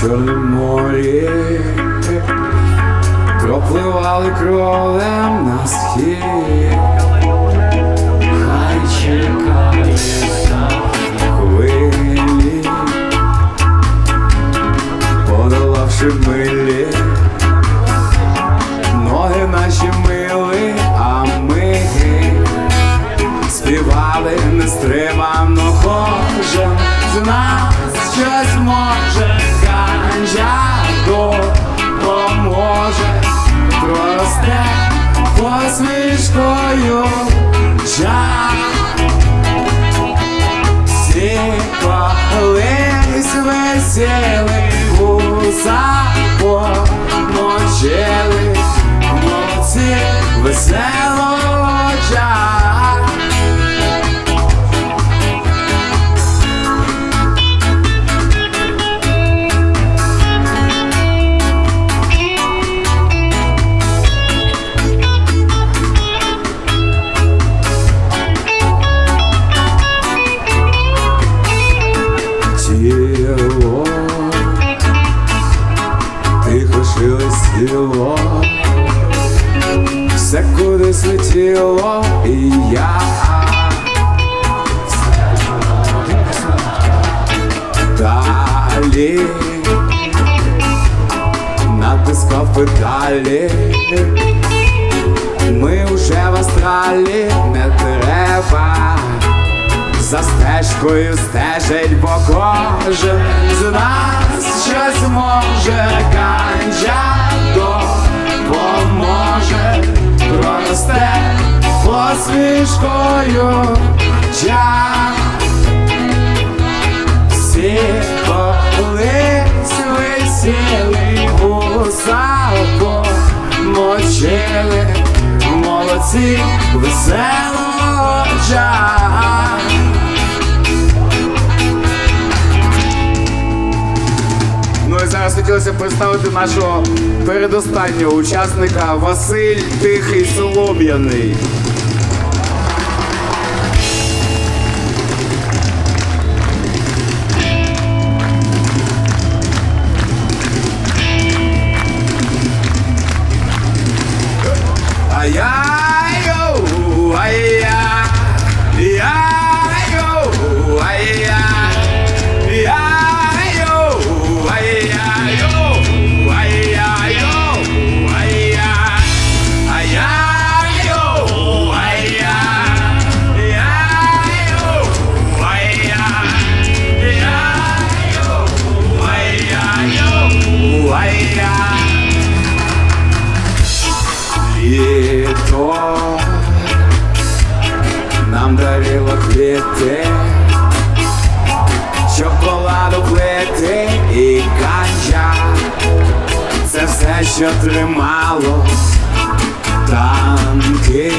Чорне морі. Пропливали кролем на схід, хай чекає хвилі, подолавши милі, ноги наші мили, а ми співали нестримано хожем нас щось може, ганджа допоможе, просте посмішкою жар. Всі колись весели, гуса помочили, молодці веселого летіло, і я. Далі. Натискав педалі. Ми вже в астралі не треба. За стежкою стежить, бо кожен з нас щось може, канджа допоможе, просте посмішкою час. всі колись висіли, гусалко мочили, молодці веселого часу. Ну і зараз хотілося представити нашого передостаннього учасника Василь Тихий Солом'яний. Ай-яй-йоу, Що тримало танки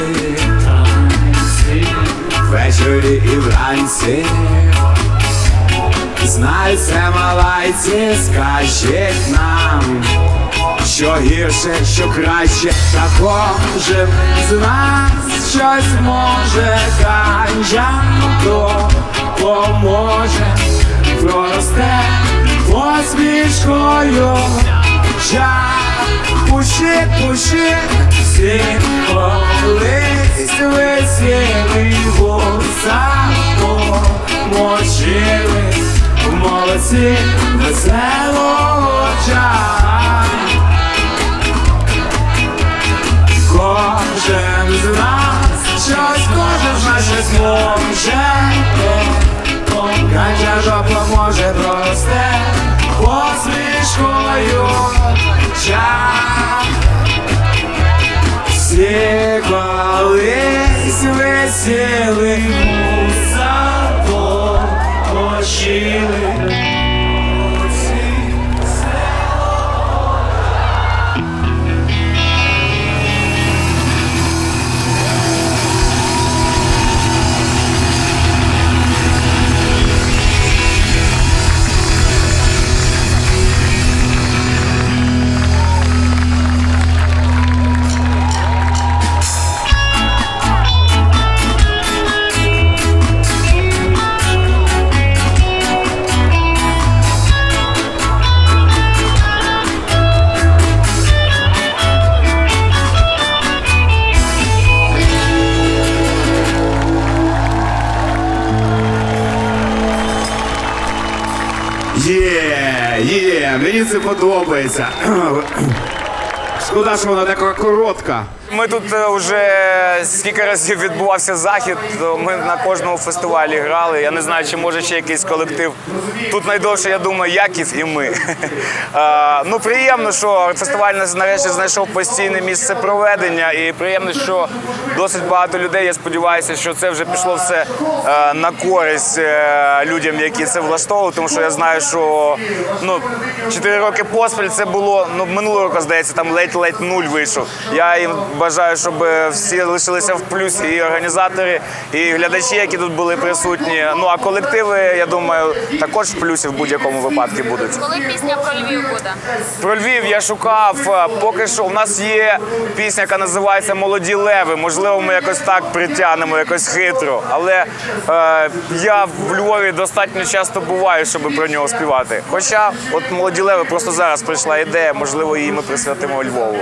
ввечері і вранці. Знай це малайці, скажіть нам що гірше, що краще, та кожен з нас щось може, канджа допоможе, проросте посмішкою. Жар, пуши, пуши, всі колись весіли, гуса в молодці веселого часу. Помочили. Мені це подобається. Шкода, що вона така коротка. Ми тут е, вже скільки разів відбувався захід, ми на кожному фестивалі грали. Я не знаю, чи може ще якийсь колектив. Тут найдовше, я думаю, Яків і ми. Е, Ну, приємно, що фестиваль нарешті знайшов постійне місце проведення, і приємно, що досить багато людей. Я сподіваюся, що це вже пішло все е, на користь е, людям, які це влаштовували, тому що я знаю, що ну, 4 роки поспіль це було ну, минулого року, здається, там ледь-ледь нуль вийшов. Я їм бажаю, щоб е, всі лишилися в плюсі, і організатори, і глядачі, які тут були присутні. Ну а колективи, я думаю, також в плюсі в будь-якому випадку будуть. Коли пісня про Львів буде? Про Львів я шукав. е, Поки що у нас є пісня, яка називається Молоді леви. Можливо, ми якось так притягнемо, якось хитро. Але е, я в Львові достатньо часто буваю, щоб про нього співати. Хоча, от молоді леви просто зараз прийшла ідея, можливо, її ми присвятимо Львову.